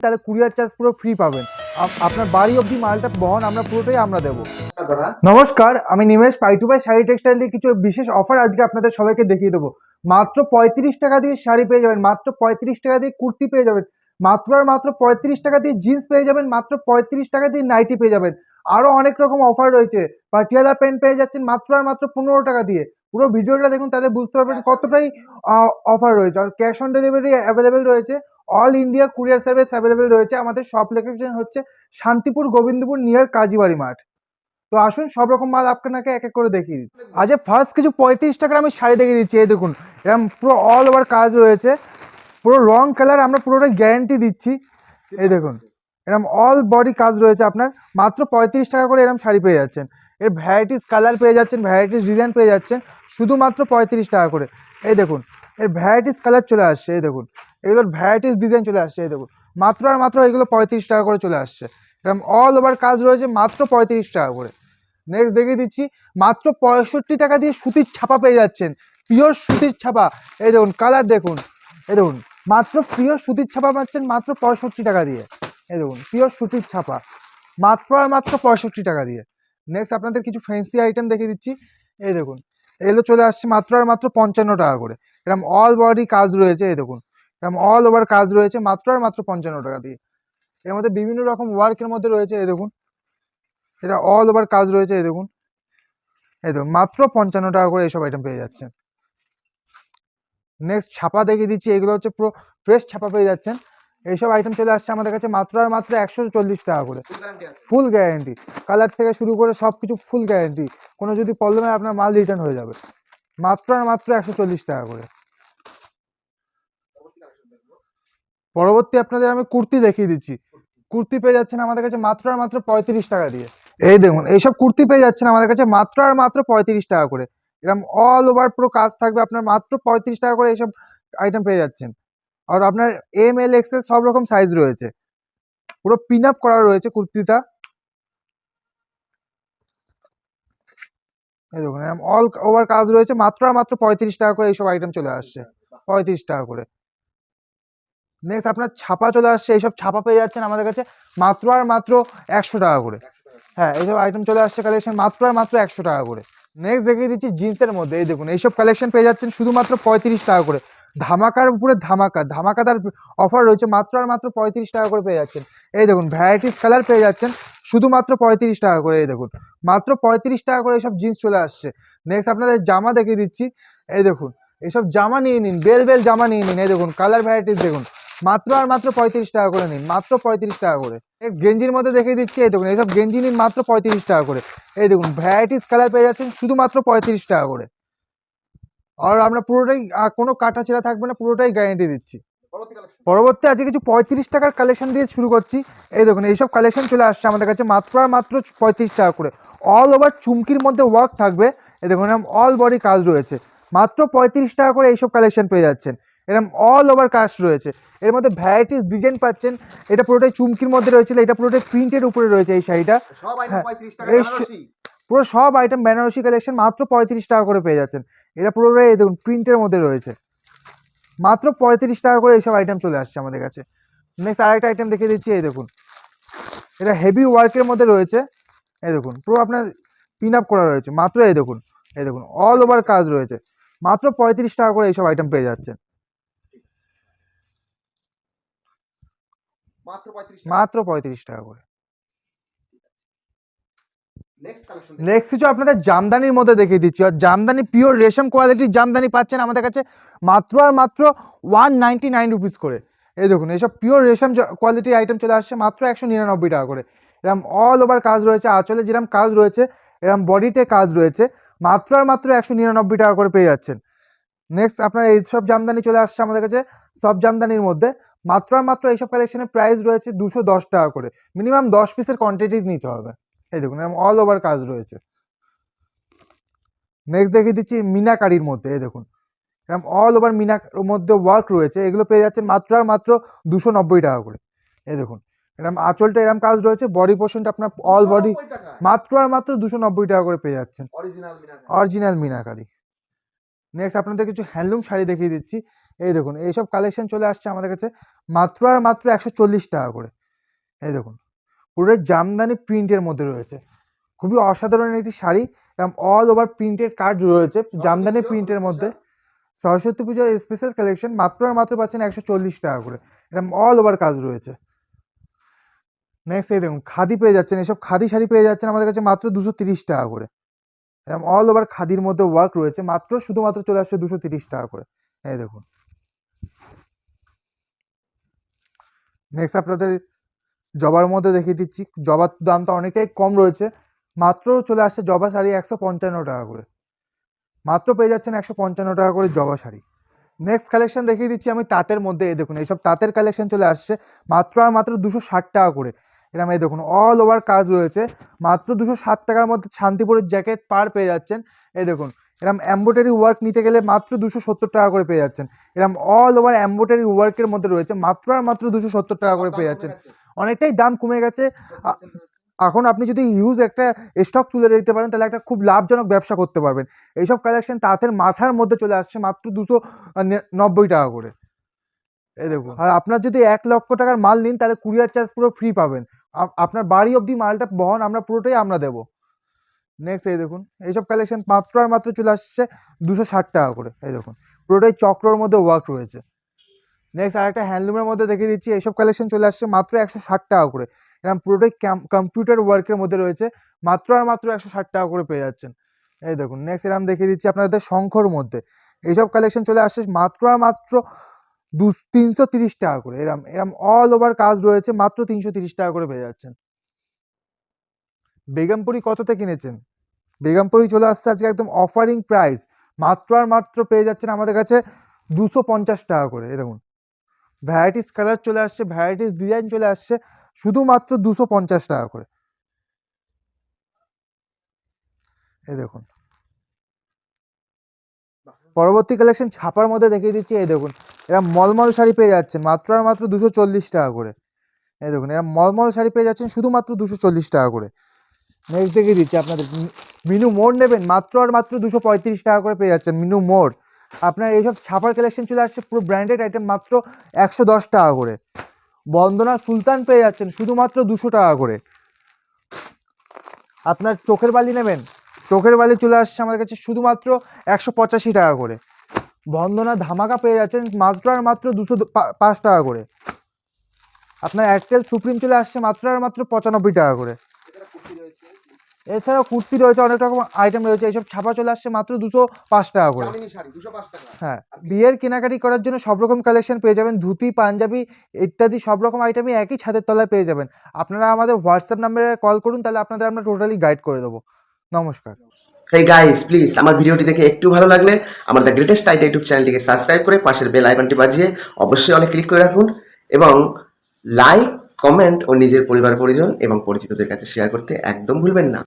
তাহলে courier charge পুরো free পাবেন। আপ- আপনার বাড়ি অবধি মালটা বহন আমরা পুরোটাই আমরা দেবো। নমস্কার, আমি নিমেশ পাই টু বাই শাড়ি টেক্সটাইল দিয়ে কিছু বিশেষ অফার আজকে আপনাদের সবাইকে দেখিয়ে দেবো। মাত্র পঁয়ত্রিশ টাকা দিয়ে শাড়ি পেয়ে যাবেন, মাত্র পঁয়ত্রিশ টাকা দিয়ে কুর্তি পেয়ে যাবেন, মাত্র আর মাত্র পঁয়ত্রিশ টাকা দিয়ে জিন্স পেয়ে যাবেন, মাত্র পঁয়ত্রিশ টাকা দিয়ে নাইটি পেয়ে যাবেন। আরও অনেক রকম অফার রয়েছে। পাটিয়ালা প্যান্ট পেয়ে যাচ্ছেন, মাত্র আর মাত্র পনেরো টাকা দিয়ে। পুরো ভিডিওটা দেখুন তাদের বুঝতে পারবেন কতটাই অফার রয়েছে। আর ক্যাশ অন ডেলিভারি অ্যাভেলেবেল রয়েছে। All India courier service available রয়েছে। আমাদের সব লোকেশন হচ্ছে শান্তিপুর গোবিন্দপুর নিয়ার কাজীবাড়ি মাঠ। তো আসুন, সব রকম মাল আপনাকে এক এক করে দেখিয়ে দিই। আজ ফার্স্ট কিছু পঁয়ত্রিশ টাকার আমি শাড়ি দেখিয়ে দিচ্ছি। এই দেখুন এরকম পুরো অল ওভার কাজ রয়েছে। পুরো রং কালার আমরা পুরোটাই গ্যারান্টি দিচ্ছি। এই দেখুন এরকম অল বডি কাজ রয়েছে আপনার। মাত্র পঁয়ত্রিশ টাকা করে এরকম শাড়ি পেয়ে যাচ্ছেন। এর ভ্যারাইটিস কালার পেয়ে যাচ্ছেন ভ্যারাইটিস ডিজাইন পেয়ে যাচ্ছেন। শুধুমাত্র পঁয়ত্রিশ টাকা করে। এই দেখুন, এর ভ্যারাইটিস কালার চলে আসছে, এই দেখুন। এগুলোর ভ্যারাইটিস ডিজাইন চলে আসছে, এই দেখুন। মাত্র আর মাত্র এগুলো পঁয়ত্রিশ টাকা করে চলে আসছে। এরকম অল ওভার কাজ রয়েছে, মাত্র পঁয়ত্রিশ টাকা করে। নেক্সট দেখিয়ে দিচ্ছি, মাত্র পঁয়ষট্টি টাকা দিয়ে সুতির ছাপা পেয়ে যাচ্ছেন। পিওর সুতির ছাপা। এই দেখুন কালার দেখুন। এই দেখুন, মাত্র পিওর সুতির ছাপা পাচ্ছেন মাত্র পঁয়ষট্টি টাকা দিয়ে। এই দেখুন পিওর সুতির ছাপা। মাত্র আর মাত্র পঁয়ষট্টি টাকা দিয়ে। নেক্সট আপনাদের কিছু ফ্যান্সি আইটেম দেখিয়ে দিচ্ছি। এই দেখুন এগুলো চলে আসছে মাত্র আর মাত্র পঞ্চান্ন টাকা করে। এরকম অল বডি কাজ রয়েছে, এই দেখুন। এরকম অল ওভার কাজ রয়েছে, মাত্র আর মাত্র পঞ্চান্ন টাকা দিয়ে। এর মধ্যে বিভিন্ন রকম ওয়ার্কের মধ্যে রয়েছে, এই দেখুন। এটা অল ওভার কাজ রয়েছে, এই দেখুন। এই দেখুন, মাত্র পঞ্চান্ন টাকা করে এইসব আইটেম পেয়ে যাচ্ছেন। নেক্সট ছাপা দেখিয়ে দিচ্ছি, এগুলো হচ্ছে পুরো ফ্রেশ ছাপা পেয়ে যাচ্ছেন। এইসব আইটেম চলে আসছে আমাদের কাছে মাত্র আর মাত্র একশো চল্লিশ টাকা করে। ফুল গ্যারেন্টি কালার থেকে শুরু করে সব কিছু ফুল গ্যারেন্টি কোনো যদি প্রবলেম হয় আপনার মাল রিটার্ন হয়ে যাবে। মাত্র আর মাত্র একশো চল্লিশ টাকা করে। পরবর্তী আপনাদের আমি কুর্তি দেখিয়ে দিচ্ছি। কুর্তি পেয়ে যাচ্ছেন আমাদের কাছে মাত্র আর মাত্র পঁয়ত্রিশ টাকা দিয়ে। এই দেখুন এইসব কুর্তি পেয়ে যাচ্ছেন আমাদের কাছে মাত্র আর মাত্র পঁয়ত্রিশ টাকা করে। এরকম অল ওভার পুরো কাজ থাকবে আপনার মাত্র পঁয়ত্রিশ টাকা করে এইসব আইটেম পেয়ে যাচ্ছেন। আর আপনার এম এল এক্সেল সব রকম সাইজ রয়েছে। পুরো পিন আপ করা রয়েছে কুর্তিটা। এই দেখুন অল ওভার কাজ রয়েছে, মাত্র আর মাত্র পঁয়ত্রিশ টাকা করে এইসব আইটেম চলে আসছে। পঁয়ত্রিশ টাকা করে। নেক্সট আপনার ছাপা চলে আসছে, এইসব ছাপা পেয়ে যাচ্ছেন আমাদের কাছে মাত্র আর মাত্র একশো টাকা করে। হ্যাঁ এইসব আইটেম চলে আসছে কালেকশন মাত্র আর মাত্র একশো টাকা করে। নেক্সট দেখিয়ে দিচ্ছি জিন্সের মধ্যে, এই দেখুন, এইসব কালেকশন পেয়ে যাচ্ছেন শুধুমাত্র পঁয়ত্রিশ টাকা করে। ধামাকার উপরে ধামাকা। ধামাকাদার অফার রয়েছে মাত্র আর মাত্র পঁয়ত্রিশ টাকা করে পেয়ে যাচ্ছেন। এই দেখুন ভ্যারাইটিস কালার পেয়ে যাচ্ছেন, শুধুমাত্র পঁয়ত্রিশ টাকা করে, এই দেখুন। মাত্র পঁয়ত্রিশ টাকা করে এইসব জিন্স চলে আসছে। নেক্সট আপনাদের জামা দেখিয়ে দিচ্ছি। এই দেখুন এইসব জামা নিয়ে নিন, বেল বেল জামা নিয়ে নিন, এই দেখুন কালার ভ্যারাইটিস দেখুন। মাত্র আর মাত্র পঁয়ত্রিশ টাকা করে নিন, মাত্র পঁয়ত্রিশ টাকা করে। নেক্সট গেঞ্জির মধ্যে দেখিয়ে দিচ্ছি, এই দেখুন এইসব গেঞ্জি নিন মাত্র পঁয়ত্রিশ টাকা করে। এই দেখুন ভ্যারাইটিস কালার পেয়ে যাচ্ছেন, শুধুমাত্র পঁয়ত্রিশ টাকা করে। আর আমরা পুরোটাই কোনো কাটা ছেঁড়া থাকবে না পুরোটাই গ্যারেন্টি দিচ্ছি। পরবর্তী আজকে কিছু পঁয়ত্রিশ টাকার কালেকশন দিয়ে শুরু করছি। এই দেখুন এইসব কালেকশন চলে আসছে আমাদের কাছে মাত্র আর মাত্র পঁয়ত্রিশ টাকা করে। অল ওভার চুমকির মধ্যে ওয়ার্ক থাকবে। এ দেখুন এরকম অল বডি কাজ রয়েছে। মাত্র পঁয়ত্রিশ টাকা করে এইসব কালেকশন পেয়ে যাচ্ছেন। এরকম অল ওভার কাজ রয়েছে। এর মধ্যে ভ্যারাইটিস ডিজাইন পাচ্ছেন। এটা পুরোটাই চুমকির মধ্যে রয়েছে এটা পুরোটাই প্রিন্টের উপরে রয়েছে এই শাড়িটা। হ্যাঁ, 35 টাকা এই বেনারসি। পুরো সব আইটেম বেনারসি কালেকশন মাত্র পঁয়ত্রিশ টাকা করে পেয়ে যাচ্ছেন। এটা পুরোটাই এই দেখুন প্রিন্টের মধ্যে রয়েছে। মাত্র পঁয়ত্রিশ টাকা করে এইসব আইটেম চলে আসছে আমাদের কাছে। নেক্সট আরেকটা আইটেম দেখিয়ে দিচ্ছি এই দেখুন। এটা হেভি ওয়ার্কের মধ্যে রয়েছে। এই দেখুন পুরো আপনার পিন আপ করা রয়েছে। মাত্র এই দেখুন এই দেখুন অল ওভার কাজ রয়েছে। মাত্র পঁয়ত্রিশ টাকা করে এইসব আইটেম পেয়ে যাচ্ছেন। মাত্র মাত্র পঁয়ত্রিশ টাকা করে। নেক্সট কিছু আপনাদের জামদানির মধ্যে দেখিয়ে দিচ্ছি। আর জামদানি পিওর রেশম কোয়ালিটির জামদানি পাচ্ছেন আমাদের কাছে মাত্র আর মাত্র ওয়ান নাইনটি নাইন রুপিস করে। এই দেখুন, এইসব পিওর রেশম কোয়ালিটির আইটেম চলে আসছে মাত্র একশো নিরানব্বই টাকা করে। এরকম অল ওভার কাজ রয়েছে, আঁচলে যেরকম কাজ রয়েছে এরকম বডিতে কাজ রয়েছে, মাত্র আর মাত্র একশো নিরানব্বই টাকা করে পেয়ে যাচ্ছেন। নেক্সট আপনার এই সব জামদানি চলে আসছে আমাদের কাছে, সব জামদানির মধ্যে, মাত্র আর মাত্র এইসব কালেকশনের প্রাইস রয়েছে দুশো দশ টাকা করে। মিনিমাম দশ পিসের কোয়ান্টিটি নিতে হবে। এই দেখুন এরকম অল ওভার কাজ রয়েছে। নেক্সট দেখিয়ে দিচ্ছি মিনাকারির মধ্যে এই দেখুন। এরকম অল ওভার মিনার মধ্যে ওয়ার্ক রয়েছে এগুলো পেয়ে যাচ্ছেন মাত্র আর মাত্র দুশো নব্বই টাকা করে। এই দেখুন এরকম আঁচলটা এরকম কাজ রয়েছে বডি পোর্শনটা আপনার অল বডি মাত্র আর মাত্র দুশো নব্বই টাকা করে পেয়ে যাচ্ছেন। Original original meenakari. নেক্সট আপনাদের কিছু হ্যান্ডলুম শাড়ি দেখিয়ে দিচ্ছি। এই দেখুন এইসব কালেকশন চলে আসছে আমাদের কাছে মাত্র আর মাত্র একশো চল্লিশ টাকা করে। এই দেখুন পুরো জামদানি প্রিন্টের মধ্যে রয়েছে। খুবই অসাধারণ একটি শাড়ি এরকম অল ওভার প্রিন্টের কাজ রয়েছে জামদানি প্রিন্টের মধ্যে। সরস্বতী পুজোর স্পেশাল কালেকশন মাত্র আর মাত্র পাচ্ছেন একশো চল্লিশ টাকা করে। এরকম অল ওভার কাজ রয়েছে। নেক্সট এই দেখুন খাদি পেয়ে যাচ্ছেন এসব খাদি শাড়ি পেয়ে যাচ্ছেন আমাদের কাছে মাত্র দুশো তিরিশ টাকা করে। এরকম অল ওভার খাদির মধ্যে ওয়ার্ক রয়েছে মাত্র শুধুমাত্র চলে আসছে দুশো তিরিশ টাকা করে। এই দেখুন। নেক্সট আপনাদের জবার মধ্যে দেখিয়ে দিচ্ছি। জবার দামটা অনেকটাই কম রয়েছে। মাত্র চলে আসছে জবা শাড়ি একশো পঞ্চান্ন টাকা করে। মাত্র পেয়ে যাচ্ছেন একশো পঞ্চান্ন টাকা করে জবা শাড়ি। নেক্সট কালেকশন দেখিয়ে দিচ্ছি আমি তাঁতের মধ্যে। এই দেখুন, এইসব তাঁতের কালেকশন চলে আসছে মাত্র আর মাত্র দুশো ষাট টাকা করে। এরকম এই দেখুন অল ওভার কাজ রয়েছে। মাত্র দুশো ষাট টাকার মধ্যে শান্তিপুরের জ্যাকেট পার পেয়ে যাচ্ছেন। এই দেখুন এরকম এম্বোটারি ওয়ার্ক নিতে গেলে মাত্র দুশো সত্তর টাকা করে পেয়ে যাচ্ছেন। এরকম অল ওভার এম্বোটারি ওয়ার্কের মধ্যে রয়েছে মাত্র আর মাত্র দুশো সত্তর টাকা করে পেয়ে যাচ্ছেন। অনেকটাই দাম কমে গেছে। এখন আপনি যদি হিউজ একটা স্টক তুলে দিতে পারেন, তাহলে একটা খুব লাভজনক ব্যবসা করতে পারবেন। এইসব কালেকশন তাঁতের মাথার মধ্যে চলে আসছে মাত্র দুশো নব্বই টাকা করে। এই দেখুন, আর আপনার যদি এক লক্ষ টাকার মাল নিন, তাহলে কুরিয়ার চার্জ পুরো ফ্রি পাবেন। আপনার বাড়ি অবধি মালটা বহন আমরা পুরোটাই আমরা দেবো। নেক্সট এই দেখুন, এইসব কালেকশন মাত্র আর মাত্র চলে আসছে দুশো ষাট টাকা করে। এই দেখুন, পুরোটাই চক্রর মধ্যে ওয়ার্ক রয়েছে। নেক্সট আরেকটা হ্যান্ডলুমের মধ্যে দেখে দিচ্ছি, এইসব কালেকশন চলে আসছে মাত্র একশো ষাট টাকা করে। এরকম পুরোটাই কম্পিউটার ওয়ার্কের মধ্যে রয়েছে, মাত্র আর মাত্র একশো ষাট টাকা করে পেয়ে যাচ্ছেন। এই দেখুন নেক্সট এরকম দেখিয়ে দিচ্ছি আপনাদের শঙ্খর মধ্যে। এইসব কালেকশন চলে আসছে মাত্র আর মাত্র দু, তিনশো তিরিশ টাকা করে। এরম এরম অল ওভার কাজ রয়েছে, মাত্র তিনশো তিরিশ টাকা করে পেয়ে যাচ্ছেন। বেগমপুরি কততে কিনেছেন? বেগমপুরি চলে আসছে আজকে একদম অফারিং প্রাইস মাত্র আর মাত্র পেয়ে যাচ্ছেন আমাদের কাছে দুশো পঞ্চাশ টাকা করে। দেখুন ভ্যারাইটিস কালার চলে আসছে ভ্যারাইটিস ডিজাইন চলে আসছে, শুধুমাত্র দুশো পঞ্চাশ টাকা করে। এই দেখুন। পরবর্তী কালেকশন ছাপার মধ্যে দেখিয়ে দিচ্ছি, এই দেখুন। এরা মলমল শাড়ি পেয়ে যাচ্ছেন, মাত্র আর মাত্র দুশো চল্লিশ টাকা করে। এই দেখুন, এরা মলমল শাড়ি পেয়ে যাচ্ছেন, শুধুমাত্র দুশো চল্লিশ টাকা করে। নেক্সট দেখিয়ে দিচ্ছি আপনাদের মিনু মোড় নেবেন, মাত্র আর মাত্র দুশো পঁয়ত্রিশ টাকা করে পেয়ে যাচ্ছেন, মিনু মোড়। আপনার এইসব ছাপার কালেকশন চলে আসছে, পুরো ব্র্যান্ডেড আইটেম মাত্র একশো দশ টাকা করে। বন্দনা সুলতান পেয়ে যাচ্ছেন, শুধুমাত্র দুশো টাকা করে। আপনার চোখের বালি নেবেন, চোখের বালি চলে আসছে আমাদের কাছে শুধুমাত্র একশো পঁচাশি টাকা করে। বন্দনা ধামাকা পেয়ে যাচ্ছেন, মাত্র আর মাত্র দুশো পাঁচ টাকা করে। আপনার এয়ারটেল সুপ্রিম চলে আসছে, মাত্র আর মাত্র পঁচানব্বই টাকা করে। এছাড়াও কুর্তি রয়েছে অনেক রকম আইটেম রয়েছে এইসব ছাপা চলে আসছে মাত্র দুশো পাঁচ টাকা করে। হ্যাঁ বিয়ের কেনাকাটি করার জন্য সব রকম কালেকশন পেয়ে যাবেন ধুতি পাঞ্জাবি ইত্যাদি সব রকম আইটেমই একই ছাদের তলায় পেয়ে যাবেন। আপনারা আমাদের হোয়াটসঅ্যাপ নাম্বারে কল করুন তাহলে আপনাদের আমরা টোটালি গাইড করে দেবো। নমস্কার। হেই গাইস প্লিজ আমার ভিডিওটি দেখে একটু ভালো লাগলে আমার দ্য গ্রেটেস্ট টাইট ইউটিউব চ্যানেলটিকে সাবস্ক্রাইব করে পাশের বেল আইকনটি বাজিয়ে অবশ্যই অনেক ক্লিক করে রাখুন এবং লাইক কমেন্ট ও নিজের পরিবার পরিজন এবং পরিচিতদের কাছে শেয়ার করতে একদম ভুলবেন না।